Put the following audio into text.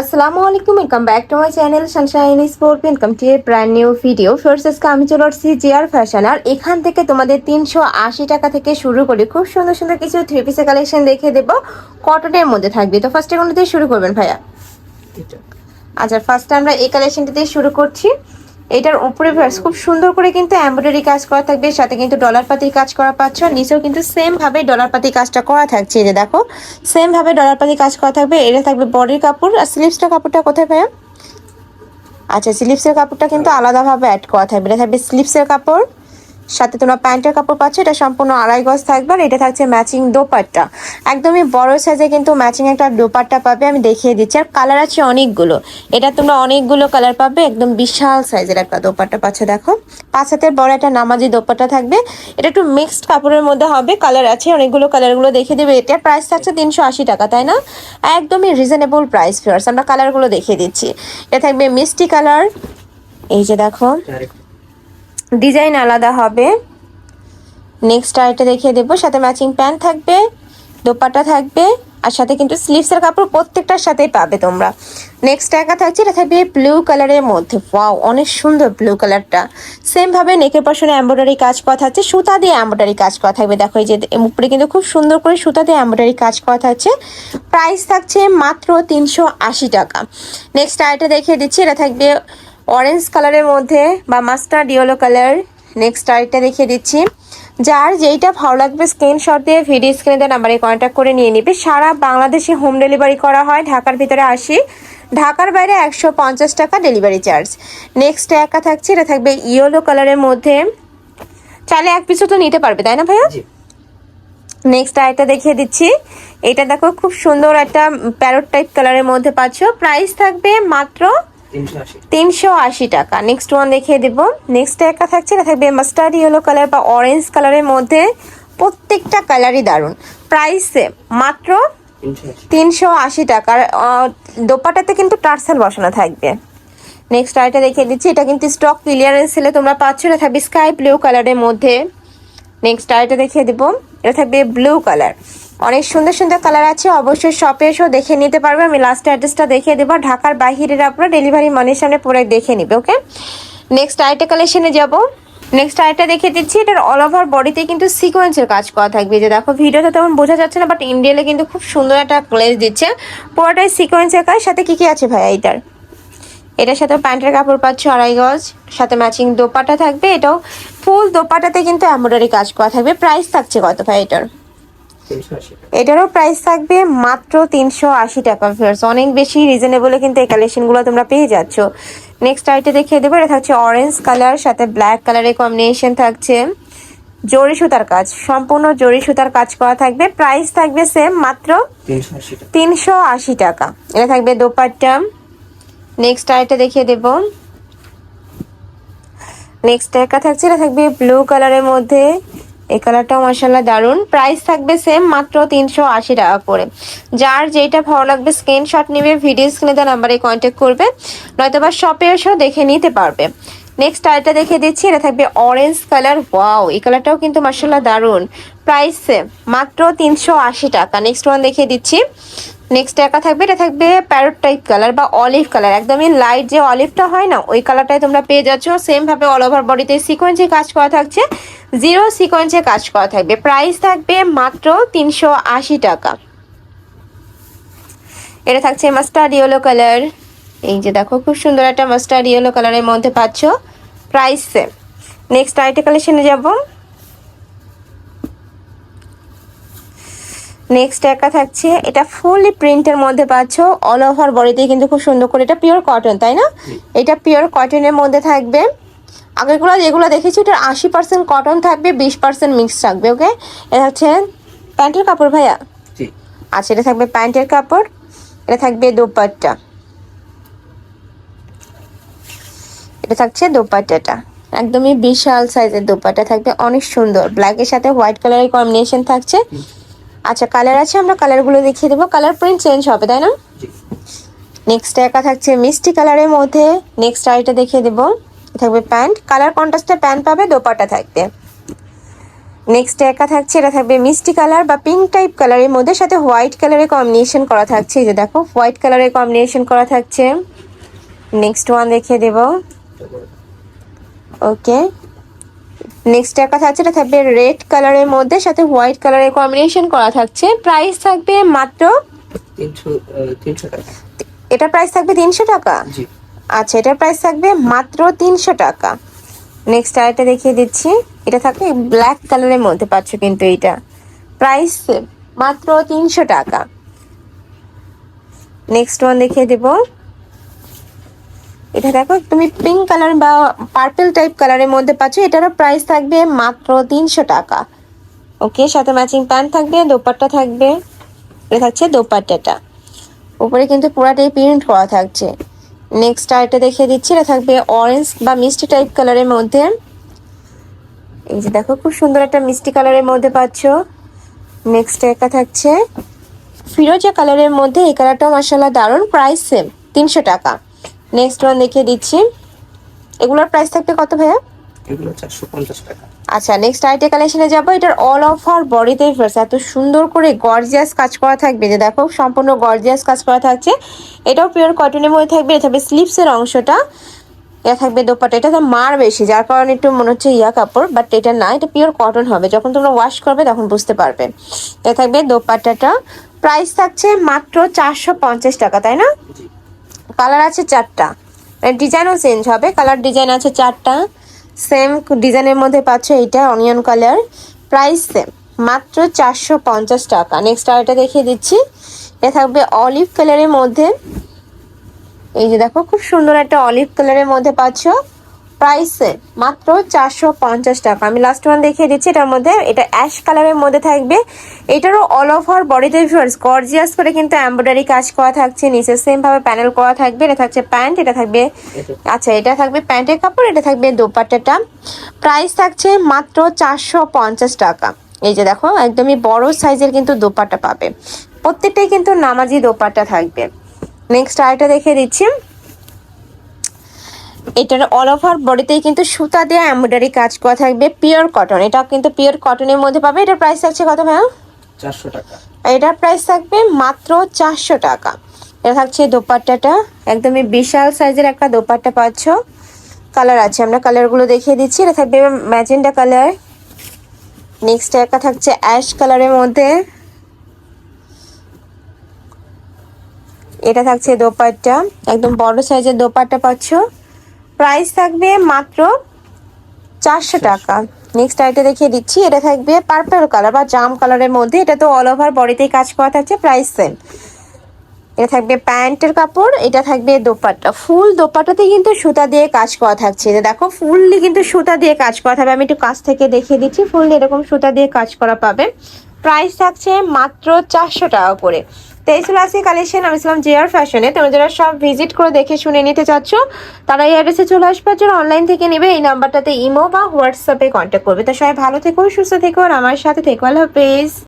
আসসালামু আলাইকুম welcome back to my channel Sunshine Sport welcome to a brand new video forces আজকে আমি চলে আসছি জিয়ার ফ্যাশন আর এখান থেকে তোমাদের তিনশো আশি টাকা থেকে শুরু করে খুব সুন্দর সুন্দর কিছু থ্রি পিসের কালেকশন দেখে দেবো। কটনের মধ্যে থাকবে। তো ফার্স্টে কোনো দিয়ে শুরু করবেন ভাইয়া? আচ্ছা ফার্স্টে আমরা এই কালেকশনটা দিয়ে শুরু করছি। এটার উপরে খুব সুন্দর করে কিন্তু এমব্রয়ডারি কাজ করা থাকবে, সাথে কিন্তু ডলার পাতির কাজ করা পাচ্ছ। নিচেও কিন্তু সেম ভাবে ডলার পাতির কাজটা করা থাকছে যে দেখো। সেম ভাবে ডলার পাতির কাজ করা থাকবে, এটা থাকবে বডির কাপড়। আর স্লিভসটা কাপড়টা কোথায় ভাইয়া? আচ্ছা স্লিপসের কাপড়টা কিন্তু আলাদাভাবে অ্যাড করা থাকবে, এটা থাকবে স্লিপসের কাপড়। সাথে তোমরা প্যান্টের কাপড় পাচ্ছ, এটা সম্পূর্ণ আড়াই গজ থাকবে আর এটা থাকছে ম্যাচিং দোপাট্টা। একদমই বড় সাইজে কিন্তু ম্যাচিং একটা দোপাট্টা পাবে, আমি দেখিয়ে দিচ্ছি। আর কালার আছে অনেকগুলো। এটা তোমরা অনেকগুলো কালার পাবে, একদম বিশাল সাইজের একটা দোপাট্টা পাচ্ছ, দেখো। পাঁচ হাতের বড় একটা নামাজি দোপাট্টা থাকবে। এটা একটু মিক্সড কাপড়ের মধ্যে হবে কালার আছে, অনেকগুলো কালারগুলো দেখিয়ে দেবে। এটার প্রাইস থাকছে তিনশো আশি টাকা, তাই না? একদমই রিজনেবল প্রাইস ফিয়ার্স আমরা কালারগুলো দেখিয়ে দিচ্ছি। এটা থাকবে মিষ্টি কালার এই যে দেখো। ডিজাইন আলাদা হবে। নেক্সট আরেকটা দেখিয়ে দেবো। সাথে ম্যাচিং প্যান্ট থাকবে, দোপাট্টা থাকবে, আর সাথে কিন্তু স্লিভসের কাপড় প্রত্যেকটার সাথেই পাবে তোমরা। নেক্সট একা থাকছে, এটা থাকবে ব্লু কালারের মধ্যে। ওয়াও অনেক সুন্দর ব্লু কালারটা সেম ভাবে নেকের পাশে এমব্রয়ডারি কাজ করা থাকছে, সুতা দিয়ে এমব্রয়ডারি কাজ করা থাকবে। দেখো এই যে উপরে কিন্তু খুব সুন্দর করে সুতা দিয়ে এমব্রয়ডারি কাজ করা থাকছে। প্রাইস থাকছে মাত্র তিনশো আশি টাকা। নেক্সট আরেকটা দেখিয়ে দিচ্ছি, এটা থাকবে অরেঞ্জ কালারের মধ্যে বা মাস্টার্ড ইয়েলো কালার নেক্সট আরেকটা দেখিয়ে দিচ্ছি। যার যেইটা ভালো লাগবে স্ক্রিনশট দিয়ে ভিডিও স্ক্রিনে দেওয়া নাম্বারে কন্ট্যাক্ট করে নিয়ে নিবে। সারা বাংলাদেশে হোম ডেলিভারি করা হয়। ঢাকার ভিতরে আসি। ঢাকার বাইরে একশো পঞ্চাশ টাকা ডেলিভারি চার্জ নেক্সট একা থাকছে এটা থাকবে ইয়েলো কালারের মধ্যে। চাইলে এক পিসও তো নিতে পারবে তাই না ভাইয়া? নেক্সট আরেকটা দেখিয়ে দিচ্ছি। এটা দেখো খুব সুন্দর একটা প্যারোট টাইপ কালারের মধ্যে পাচ্ছ। প্রাইস থাকবে মাত্র তিনশো আশি। টাকা। নেক্সট ওয়ান দেখিয়ে দেবো। নেক্সট একটা থাকছে এটা থাকবে মাস্টার্ড ইয়েলো কালার বা অরেঞ্জ কালারের মধ্যে প্রত্যেকটা কালারই দারুণ। প্রাইসে মাত্র তিনশো আশি। টাকার দোপাটাতে কিন্তু টার্সেল বসানো থাকবে। নেক্সট আরেকটা দেখিয়ে দিচ্ছি এটা কিন্তু স্টক ক্লিয়ারেন্স সেলে তোমরা পাচ্ছ। এটা থাকবে স্কাই ব্লু কালারের মধ্যে। নেক্সট আরেকটা দেখিয়ে দেবো এটা থাকবে ব্লু কালার অনেক সুন্দর সুন্দর কালার আছে, অবশ্যই শপে এসেও দেখে নিতে পারবে। আমি লাস্ট অ্যাড্রেসটা দেখিয়ে দেবো। ঢাকার বাহিরের আপনারা ডেলিভারি মানের সামনে পরে দেখে নিবে ওকে নেক্সট আরেকটা কালেকশনে যাব। নেক্সট আরেকটা দেখে দিচ্ছি, এটার অল ওভার বডিতে কিন্তু সিকোয়েন্সের কাজ করা থাকবে। যে দেখো, ভিডিওতে তেমন বোঝা যাচ্ছে না বাট ইন্ডিয়ালে কিন্তু খুব সুন্দর একটা গ্লেজ দিচ্ছে। পুরোটাই সিকোয়েন্সের কাজ। সাথে কি কি আছে ভাইয়া এইটার? এটার সাথে প্যান্টের কাপড় পাচ্ছ, আড়াই গজ। সাথে ম্যাচিং দোপাটা থাকবে। এটাও ফুল দোপাটাতে কিন্তু এমব্রয়ডারি কাজ করা থাকবে। প্রাইস থাকছে কত ভাই এটার? এটারও প্রাইস থাকবে মাত্র তিনশো আশি টাকা ফিয়ার্স অনেক বেশি রিজনেবলে কিন্তু এই কালেকশনগুলো তোমরা পেয়ে যাচ্ছ। নেক্সট আইটে দেখিয়ে দেবো এটা থাকছে অরেঞ্জ কালার সাথে ব্ল্যাক কালারের কম্বিনেশন থাকছে। জরি সুতার কাজ সম্পূর্ণ জরি সুতার কাজ করা থাকবে। প্রাইস থাকবে সেম মাত্র তিনশো আশি টাকা। এটা থাকবে দোপাট্টা। নেক্সট আরেকটা দেখিয়ে দেব। নেক্সট একটা থাকছে এটা থাকবে ব্লু কালারের মধ্যে। এই কালারটাও মাসাল্লাহ দারুণ প্রাইস থাকবে সেম মাত্র তিনশো আশি টাকা করে। যার যেটা ভালো লাগবে স্ক্রিনশট নিবে ভিডিও স্ক্রিনে দেওয়া নাম্বারে কন্ট্যাক্ট করবে নয়তো বা শপে এসেও দেখে নিতে পারবে। নেক্সট আরেকটা দেখে দিচ্ছি, এটা থাকবে অরেঞ্জ কালার ওয়াও এই কালারটাও কিন্তু মার্শাল্লাহ দারুণ। প্রাইস মাত্র তিনশো আশি টাকা। নেক্সট ওয়ান দেখিয়ে দিচ্ছি। নেক্সট একা থাকবে, এটা থাকবে প্যারট টাইপ কালার বা অলিভ কালার একদমই লাইট যে অলিভটা হয় না, ওই কালারটাই তোমরা পেয়ে যাচ্ছ। সেম ভাবে অল ওভার বডিতে সিকোয়েন্সে কাজ করা থাকছে। জিরো সিকোয়েন্সে কাজ করা থাকবে। প্রাইস থাকবে মাত্র তিনশো আশি টাকা। এটা থাকছে মাস্টার্ড ইয়েলো কালার এই যে দেখো খুব সুন্দর একটা মাস্টার্ড ইয়েলো কালারের মধ্যে পাচ্ছ। প্রাইস সেম নেক্সট আইটে কালেকশনে যাব। নেক্সট একা থাকছে এটা ফুললি প্রিন্টের মধ্যে পাচ্ছ। অল ওভার বডিতে কিন্তু খুব সুন্দর করে এটা পিওর কটন তাই না? এটা পিওর কটনের মধ্যে থাকবে। আগেরগুলো যেগুলো দেখেছি ওটার আশি পার্সেন্ট কটন থাকবে বিশ পার্সেন্ট মিক্স থাকবে ওকে এটা হচ্ছে প্যান্টের কাপড় ভাইয়া? আচ্ছা এটা থাকবে প্যান্টের কাপড় এটা থাকবে দোপাট্টা। এটা থাকছে দোপাট্টাটা। একদমই বিশাল সাইজের দোপাট্টা থাকবে অনেক সুন্দর। ব্ল্যাকের সাথে হোয়াইট কালারের কম্বিনেশন থাকছে। আচ্ছা কালার আছে আমরা কালারগুলো দেখিয়ে দেবো। কালার প্রিন্ট চেঞ্জ হবে তাই না? নেক্সট একা থাকছে মিষ্টি কালারের মধ্যে। নেক্সট আইটা দেখিয়ে দেবো। থাকবে প্যান্ট কালার কন্ট্রাস্টে প্যান্ট পাবে দোপাট্টা থাকবে। নেক্সট একা থাকছে এটা থাকবে মিষ্টি কালার বা পিঙ্ক টাইপ কালারের মধ্যে। সাথে হোয়াইট কালারের কম্বিনেশন করা থাকছে। এই যে দেখো হোয়াইট কালারের কম্বিনেশন করা থাকছে। নেক্সট ওয়ান দেখিয়ে দেবো। ওকে নেক্সট একা থাকছে এটা থাকবে রেড কালারের মধ্যে সাথে হোয়াইট কালারের কম্বিনেশন করা থাকছে। প্রাইস থাকবে মাত্র এটা প্রাইস থাকবে তিনশো টাকা? আচ্ছা এটার প্রাইস থাকবে মাত্র তিনশো টাকা। নেক্সট আরেকটা দেখিয়ে দিচ্ছি। এটা থাকবে ব্ল্যাক কালারের মধ্যে পাচ্ছ কিন্তু এইটা। প্রাইস মাত্র তিনশো টাকা। নেক্সট ওয়ান দেখিয়ে দেবো। এটা দেখো, তুমি পিঙ্ক কালার বা পার্পল টাইপ কালারের মধ্যে পাচ্ছ, এটারও প্রাইস থাকবে মাত্র তিনশো টাকা। ওকে সাথে ম্যাচিং প্যান্ট থাকবে, দোপাট্টা থাকবে, এটা থাকছে দোপাট্টাটা। উপরে কিন্তু পুরাটাই প্রিন্ট করা থাকছে। নেক্সট আরেকটা দেখিয়ে দিচ্ছি, এটা থাকবে অরেঞ্জ বা মিষ্টি টাইপ কালারের মধ্যে। এই যে দেখো, খুব সুন্দর একটা মিষ্টি কালারের মধ্যে পাচ্ছ। নেক্সট একটা থাকছে, ফিরোজা কালারের মধ্যে এই কালারটাও মাসাল্লাহ দারুণ প্রাইস সেম তিনশো টাকা। নেক্সট ওয়ান দেখিয়ে দিচ্ছি। এগুলোর প্রাইস থাকবে কত ভাইয়া? এগুলো চারশো পঞ্চাশ টাকা। আচ্ছা নেক্সট আইটে কালেকশনে যাব। এটার অল ওভার বডিতে ফার্স্ট এত সুন্দর করে গর্জিয়াস কাজ করা থাকবে। যে দেখো সম্পূর্ণ গর্জিয়াস কাজ করা থাকছে। এটাও পিওর কটনের মধ্যে থাকবে। এটা থাকবে স্লিপসের অংশটা। এটা থাকবে দোপাটা এটা তো মার বেশি যার কারণে একটু মনে হচ্ছে ইয়া কাপড় বাট এটা না এটা পিওর কটন হবে। যখন তোমরা ওয়াশ করবে তখন বুঝতে পারবে। এটা থাকবে দোপাট্টাটা। প্রাইস থাকছে মাত্র চারশো পঞ্চাশ টাকা তাই না? কালার আছে চারটা। ডিজাইনও চেঞ্জ হবে। কালার ডিজাইন আছে চারটা। সেম ডিজাইনের মধ্যে পাচ্ছ এইটা অনিয়ন কালার প্রাইস সেম মাত্র চারশো পঞ্চাশ টাকা। নেক্সট আরেকটা দেখিয়ে দিচ্ছি। এ থাকবে অলিভ কালারের মধ্যে। এই যে দেখো, খুব সুন্দর একটা অলিভ কালারের মধ্যে পাচ্ছ। প্রাইস মাত্র চারশো পঞ্চাশ টাকা। আমি লাস্ট ওয়ান দেখিয়ে দিচ্ছি, এটার মধ্যে, এটা অ্যাশ কালারের মধ্যে থাকবে। এটারও অল ওভার বডিতে ভিউয়ার্স গর্জিয়াস করে কিন্তু এমব্রয়ডারি কাজ করা থাকছে, নিচে সেম ভাবে প্যানেল করা থাকবে, এটা থাকছে প্যান্ট এটা থাকবে আচ্ছা এটা থাকবে প্যান্টের কাপড়, এটা থাকবে দোপাট্টাটা। প্রাইস থাকছে মাত্র চারশো পঞ্চাশ টাকা। এই যে দেখো, একদমই বড় সাইজের কিন্তু দোপাট্টা পাবে। প্রত্যেকটাই কিন্তু নামাজি দোপাট্টা থাকবে। নেক্সট আরেকটা দেখিয়ে দিচ্ছি। এটার অল ওভার বডিতেই কিন্তু সুতা দিয়ে এমব্রয়ডারি কাজ করা থাকবে পিওর কটন এটা কিন্তু পিওর কটনের মধ্যে পাবে। এটার প্রাইস থাকছে কত ভাইয়া? চারশো টাকা। এটার প্রাইস থাকবে মাত্র চারশো টাকা। এটা থাকছে দোপাট্টাটা। একদমই বিশাল সাইজের একটা দোপাট্টা পাচ্ছ। কালার আছে আমরা কালারগুলো দেখিয়ে দিচ্ছি। এটা থাকবে ম্যাজেন্ডা কালার নেক্সট একটা থাকছে অ্যাশ কালারের মধ্যে। এটা থাকছে দোপাট্টা। একদম বড় সাইজের দোপাট্টা পাচ্ছ। প্রাইস থাকবে মাত্র চারশো টাকা। নেক্সট আইটা দেখিয়ে দিচ্ছি, এটা থাকবে পার্পল কালার বা জাম কালারের মধ্যে। এটা তো অল ওভার বডিতেই কাজ করা থাকছে প্রাইস সেম এটা থাকবে প্যান্টের কাপড়, এটা থাকবে দোপাট্টা। ফুল দোপাট্টাতে কিন্তু সুতা দিয়ে কাজ করা থাকছে। দেখো ফুললি কিন্তু সুতা দিয়ে কাজ করা থাকবে। আমি একটু কাছ থেকে দেখিয়ে দিচ্ছি ফুললি এরকম সুতা দিয়ে কাজ করা পাবে। প্রাইস থাকছে মাত্র চারশো টাকা করে। তো আজকে কালেকশন আমি ছিলাম জিয়ার ফ্যাশনে তোমরা যারা সব ভিজিট করে দেখে শুনে নিতে চাচ্ছ, তারা এই অ্যাড্রেসে চলে আসবার জন্য অনলাইন থেকে নেবে। এই নাম্বারটাতে ইমো বা হোয়াটসঅ্যাপে কন্ট্যাক্ট করবে। তো সবাই ভালো থেকো, সুস্থ থেকো, আর আমার সাথে থেকো। আল্লাহ হাফেজ।